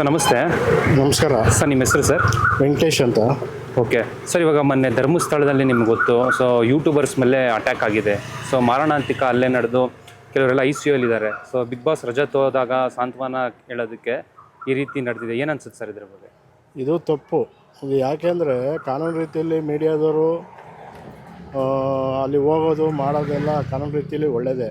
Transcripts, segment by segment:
Sir ನಮಸ್ತೆ. ನಮಸ್ಕಾರ. Sir ನಿಮ್ಮ ಹೆಸರು ಸರ್? ವೆಂಕಟೇಶ್ ಅಂತ. ಓಕೆ. ಸರ್ ಇವಾಗ ಮೊನ್ನೆ ಧರ್ಮಸ್ಥಳದಲ್ಲಿ ನಿಮ್ಗೆ ಗೊತ್ತು. ಸೊ ಯೂಟ್ಯೂಬರ್ಸ್ ಮೇಲೆ ಅಟ್ಯಾಕ್ ಆಗಿದೆ. ಸೊ ಮಾರಣಾಂತಿಕ ಅಲ್ಲೇ ನಡೆದು ಕೆಲವರೆಲ್ಲ ಐ ಸಿ ಯು ಇದ್ದಾರೆ ಸೊ ಬಿಗ್ ಬಾಸ್ ರಜಾ ಹೋದಾಗ ಸಾಂತ್ವನ ಹೇಳೋದಕ್ಕೆ ಈ ರೀತಿ ನಡೆದಿದೆ. ಏನನ್ಸುತ್ತೆ ಅನ್ಸುತ್ತೆ ಸರ್ ಇದ್ರ ಬಗ್ಗೆ? ಇದು ತಪ್ಪು. ಇದು ಯಾಕೆಂದರೆ ಕಾನೂನು ರೀತಿಯಲ್ಲಿ ಮೀಡಿಯಾದವರು ಅಲ್ಲಿ ಹೋಗೋದು ಮಾಡೋದೆಲ್ಲ ಕಾನೂನು ರೀತಿಯಲ್ಲಿ ಒಳ್ಳೆಯದೇ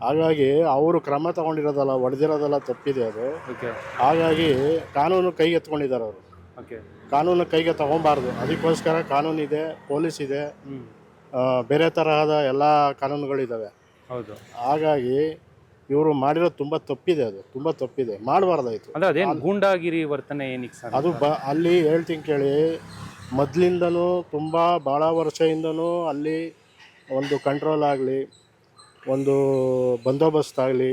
ಹಾಗಾಗಿ ಅವರು ಕ್ರಮ ತಗೊಂಡಿರೋದಲ್ಲ ಹೊಡೆದಿರೋದಲ್ಲ ತಪ್ಪಿದೆ ಅದು. ಓಕೆ ಹಾಗಾಗಿ ಕಾನೂನು ಕೈಗೆ ಎತ್ಕೊಂಡಿದ್ದಾರೆ ಅವರು. ಓಕೆ ಕಾನೂನು ಕೈಗೆ ತಗೊಬಾರ್ದು. ಅದಕ್ಕೋಸ್ಕರ ಕಾನೂನು ಇದೆ ಪೊಲೀಸ್ ಇದೆ. ಆ, ಬೇರೆ ತರಹದ ಎಲ್ಲ ಕಾನೂನುಗಳಿದ್ದಾವೆ ಹೌದು. ಹಾಗಾಗಿ ಇವರು ಮಾಡಿರೋದು ತುಂಬ ತಪ್ಪಿದೆ ಅದು. ತುಂಬ ತಪ್ಪಿದೆ. ಮಾಡಬಾರ್ದಾಯ್ತು. ಅಂದ್ರೆ ಅದೇನು ಗೂಂಡಾಗಿರಿ ವರ್ತನೆ ಏನಕ್ಕೆ ಸರ್? ಅದು ಬ ಅಲ್ಲಿ ಹೇಳ್ತೀನಿ ಕೇಳಿ. ಮೊದಲಿಂದನೂ ತುಂಬ ಭಾಳ ವರ್ಷದಿಂದನೂ ಅಲ್ಲಿ ಒಂದು ಕಂಟ್ರೋಲ್ ಆಗಲಿ ಒಂದು ಬಂದೋಬಸ್ತ್ ಆಗಲಿ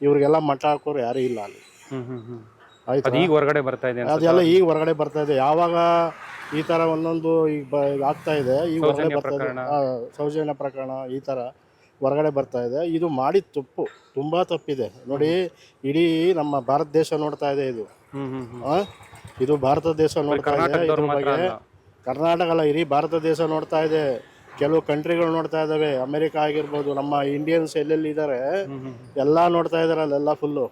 ಇವ್ರಿಗೆಲ್ಲ ಮಠ ಹಾಕೋರು ಯಾರೂ ಇಲ್ಲ ಅಲ್ಲಿ. ಹ್ಞೂ ಅದು ಈಗ ಹೊರಗಡೆ ಬರ್ತಾ ಇದೆ ಅನ್ಸುತ್ತೆ. ಅದೆಲ್ಲ ಈಗ ಹೊರಗಡೆ ಬರ್ತಾ ಇದೆ. ಯಾವಾಗ ಈ ಥರ ಒಂದೊಂದು ಈಗ ಬ ಈಗ ಆಗ್ತಾ ಇದೆ ಈಗ ಹೊರಗಡೆ ಸೌಜನ್ಯ ಬರ್ತಾ ಇದೆ. ಪ್ರಕರಣ. ಆ, ಸೌಜನ್ಯ ಪ್ರಕರಣ ಈ ಥರ ಹೊರಗಡೆ ಬರ್ತಾ ಇದೆ. ಇದು ಮಾಡಿದ ತಪ್ಪು ತುಂಬ ತಪ್ಪಿದೆ. ನೋಡಿ ಇಡೀ ನಮ್ಮ ಭಾರತ ದೇಶ ನೋಡ್ತಾ ಇದೆ ಇದು. ಹ್ಮ್ ಹ್ಮ್ ಆ? ಇದು ಭಾರತ ದೇಶ ನೋಡ್ತಾ ಇದೆ. ಕರ್ನಾಟಕದವ್ರು ಇದ್ರ ಮಾತ್ರ ಬಗ್ಗೆ ಅಲ್ಲ. ಕರ್ನಾಟಕ ಅಲ್ಲ ಇಡೀ ಭಾರತ ದೇಶ ನೋಡ್ತಾ ಇದೆ. ಕೆಲವು ಕಂಟ್ರಿಗಳು ನೋಡ್ತಾ ಇದ್ದಾವೆ. ಅಮೆರಿಕ ಆಗಿರ್ಬೋದು ನಮ್ಮ ಇಂಡಿಯನ್ಸ್ ಎಲ್ಲೆಲ್ಲಿ ಇದ್ದಾರೆ ಎಲ್ಲ ನೋಡ್ತಾ ಇದಾರೆ ಅಲ್ಲೆಲ್ಲ ಫುಲ್ಲು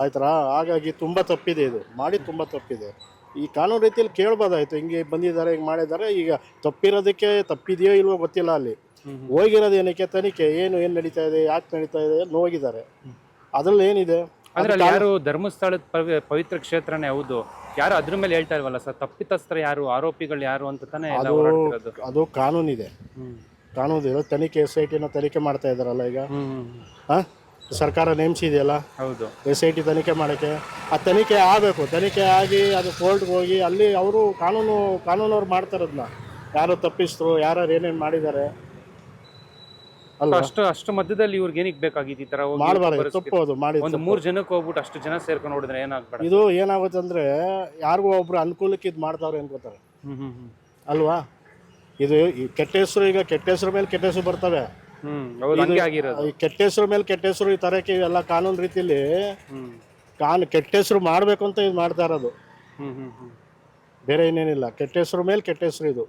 ಆಯ್ತಾ ಹಾಗಾಗಿ ತುಂಬ ತಪ್ಪಿದೆ ಇದು. ಮಾಡಿ ತುಂಬ ತಪ್ಪಿದೆ. ಈ ಕಾನೂನು ರೀತಿಯಲ್ಲಿ ಕೇಳ್ಬೋದಾಯ್ತು. ಹಿಂಗೆ ಬಂದಿದ್ದಾರೆ ಹಿಂಗೆ ಮಾಡಿದ್ದಾರೆ. ಈಗ ತಪ್ಪಿರೋದಕ್ಕೆ ತಪ್ಪಿದೆಯೋ ಇಲ್ವೋ ಗೊತ್ತಿಲ್ಲ ಅಲ್ಲಿ. ಹೋಗಿರೋದು ಏನಕ್ಕೆ? ತನಿಖೆ. ಏನು ಏನು ನಡೀತಾ ಇದೆ? ಯಾಕೆ ನಡೀತಾ ಇದೆ? ನೋಗಿದ್ದಾರೆ ಹೋಗಿದ್ದಾರೆ. ಅದ್ರಲ್ಲಿ ಏನಿದೆ? ಅಂದ್ರೆ ಯಾರು ಧರ್ಮಸ್ಥಳದ ಪವಿ- ಪವಿತ್ರ ಕ್ಷೇತ್ರನೇ ಹೌದು. ಯಾರು ಅದ್ರ ಮೇಲೆ ಹೇಳ್ತಾ ಇಲ್ವಲ್ಲ ಸರ್? ತಪ್ಪಿತಸ್ಥರ ಯಾರು? ಆರೋಪಿಗಳು ಯಾರು ಅಂತ ತಾನೇ ಎಲ್ಲ ಅದು ಅದು ಕಾನೂನಿದೆ. ಕಾನೂನು ಇದೆ. ತನಿಖೆ ಎಸ್ ಐ ಟಿನ ತನಿಖೆ ಮಾಡ್ತಾ ಇದ್ದಾರಲ್ಲ ಈಗ. ಹಾಂ? ಸರ್ಕಾರ ನೇಮಿಸಿದೆಯಲ್ಲ? ಹೌದು. ಎಸ್ ಐ ಟಿ ತನಿಖೆ ಮಾಡೋಕ್ಕೆ? ಆ ತನಿಖೆ ಆಗಬೇಕು. ತನಿಖೆ ಆಗಿ ಅದು ಕೋರ್ಟ್ಗೆ ಹೋಗಿ ಅಲ್ಲಿ ಅವರು ಕಾನೂನು ಕಾನೂನವ್ರು ಮಾಡ್ತಾರದನ್ನ ಯಾರು ತಪ್ಪಿಸ್ತರು ಯಾರು ಏನೇನು ಮಾಡಿದ್ದಾರೆ? ಅಷ್ಟು ಅಷ್ಟು ಮಧ್ಯದಲ್ಲಿ ಇವ್ರಿಗೆ ಏನಕ್ಕೆ ಬೇಕಾಗಿತ್ತು ಈ ತರ ಹೋಗಿ ಮಾಡಬಾರ್ದು? ತಪ್ಪು ಅದು ಮಾಡಿ ಒಂದು ಮೂರ್ ಜನಕ್ಕೆ ಹೋಗ್ಬಿಟ್ಟು ಅಷ್ಟು ಜನ ಸೇರ್ಕೊಂಡು ನೋಡಿದ್ರೆ ಏನಾಗ್ಬೇಡ? ಇದು ಏನಾಗುತ್ತೆ ಅಂದ್ರೆ ಯಾರಿಗೂ ಒಬ್ರು ಅನುಕೂಲಕ್ಕೆ ಇದು ಮಾಡ್ತಾವ್ರೆ ಅನ್ಕೋತಾರೆ. ಹ್ಮ್ ಹ್ಮ್ ಹ್ಮ್. ಅಲ್ವಾ? ಇದು ಈ ಕೆಟ್ಟ ಹೆಸರು ಈಗ ಕೆಟ್ಟ ಹೆಸರು ಮೇಲೆ ಕೆಟ್ಟ ಹೆಸರು ಬರ್ತವೆ. ಹ್ಮ್ ಹೌದು ಹಂಗೆ ಆಗಿರೋದು. ಈ ಕೆಟ್ಟ ಹೆಸರು ಮೇಲೆ ಕೆಟ್ಟ ಹೆಸರು ಈ ತರಕ್ಕೆ ಇವೆಲ್ಲ ಕಾನೂನು ರೀತಿಯಲ್ಲಿ ಹ್ಮ್. ಕಾನ್ ಕೆಟ್ಟ ಹೆಸರು ಮಾಡಬೇಕು ಅಂತ ಇದು ಮಾಡ್ತಾ ಇರೋದು. ಹ್ಮ್ ಹ್ಮ್ ಹ್ಮ್. ಬೇರೆ ಏನೇನಿಲ್ಲ ಕೆಟ್ಟ ಹೆಸರು ಮೇಲೆ ಕೆಟ್ಟ ಹೆಸರು ಇದು.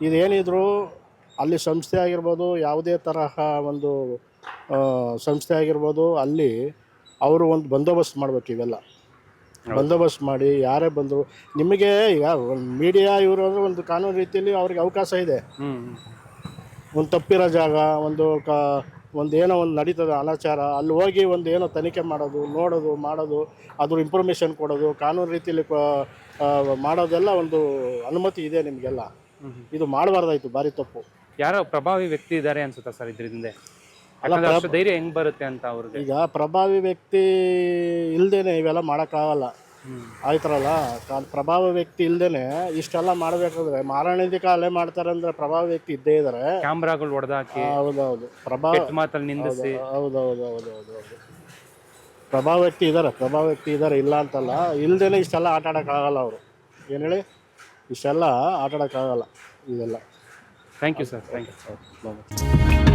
ಇದೇನಿದ್ರು ಅಲ್ಲಿ ಸಂಸ್ಥೆ ಆಗಿರ್ಬೋದು ಯಾವುದೇ ತರಹ ಒಂದು ಸಂಸ್ಥೆ ಆಗಿರ್ಬೋದು ಅಲ್ಲಿ ಅವರು ಒಂದು ಬಂದೋಬಸ್ತ್ ಮಾಡ್ಬೇಕು ಇವೆಲ್ಲ. ಬಂದೋಬಸ್ತ್ ಮಾಡಿ ಯಾರೇ ಬಂದರು ನಿಮಗೆ ಈಗ ಒಂದು ಮೀಡಿಯಾ ಇವರು ಅಂದರೆ ಒಂದು ಕಾನೂನು ರೀತಿಯಲ್ಲಿ ಅವ್ರಿಗೆ ಅವಕಾಶ ಇದೆ. ಒಂದು ತಪ್ಪಿರೋ ಜಾಗ ಒಂದು ಕ ಒಂದು ಏನೋ ಒಂದು ನಡೀತದೆ ಅನಾಚಾರ ಅಲ್ಲಿ ಹೋಗಿ ಒಂದು ಏನೋ ತನಿಖೆ ಮಾಡೋದು ನೋಡೋದು ಮಾಡೋದು ಅದ್ರ ಇನ್ಫಾರ್ಮೇಷನ್ ಕೊಡೋದು ಕಾನೂನು ರೀತಿಯಲ್ಲಿ ಮಾಡೋದೆಲ್ಲ ಒಂದು ಅನುಮತಿ ಇದೆ ನಿಮಗೆಲ್ಲ. ಇದು ಮಾಡಬಾರ್ದಾಯ್ತು ಭಾರಿ ತಪ್ಪು. ಯಾರೋ ಪ್ರಭಾವಿ ವ್ಯಕ್ತಿ ಇದ್ದಾರೆ ಅನ್ಸುತ್ತಾ ಸರ್ ಇದ್ರಿಂದ? ಹಿಂದೆ ಯಾಕಂದ್ರೆ ಅಷ್ಟು ಧೈರ್ಯ ಹೆಂಗ್ ಬರುತ್ತೆ ಅಂತ ಅವ್ರಿಗೆ? ಈಗ ಪ್ರಭಾವಿ ವ್ಯಕ್ತಿ ಇಲ್ದೇನೆ ಇವೆಲ್ಲ ಮಾಡೋಕ್ಕಾಗಲ್ಲ. ಆಗಲ್ಲ ಆಯ್ತಾರಲ್ಲ ಪ್ರಭಾವ ವ್ಯಕ್ತಿ ಇಲ್ದೇನೆ ಇಷ್ಟೆಲ್ಲ ಮಾಡಬೇಕಾದ್ರೆ ಮಾರಣಾಂತಿಕ ಅಲೆ ಮಾಡ್ತಾರೆ ಅಂದ್ರೆ ಪ್ರಭಾವ ವ್ಯಕ್ತಿ ಇದ್ದೇ ಇದಾರೆ. ಕ್ಯಾಮ್ರಾಗಳು ಹೊಡೆದಾಕಿ ಹೌದೌದು. ಪ್ರಭಾವ ಮಾತಲ್ಲಿ ನಿಂದಿಸಿ. ಹೌದೌದು ಹೌದು ಹೌದು ಹೌದು ಪ್ರಭಾವ ವ್ಯಕ್ತಿ ಇದ್ದಾರೆ ಪ್ರಭಾವ ವ್ಯಕ್ತಿ ಇದ್ದಾರೆ ಇಲ್ಲ ಅಂತಲ್ಲ ಇಲ್ದೇನೆ ಇಷ್ಟೆಲ್ಲ ಆಟ ಆಡೋಕ್ಕಾಗಲ್ಲ ಅವರು. ಏನು ಹೇಳಿ? ಇಷ್ಟೆಲ್ಲ ಆಟ ಆಡೋಕ್ಕಾಗಲ್ಲ ಇದೆಲ್ಲ. Thank you sir thank you Babu.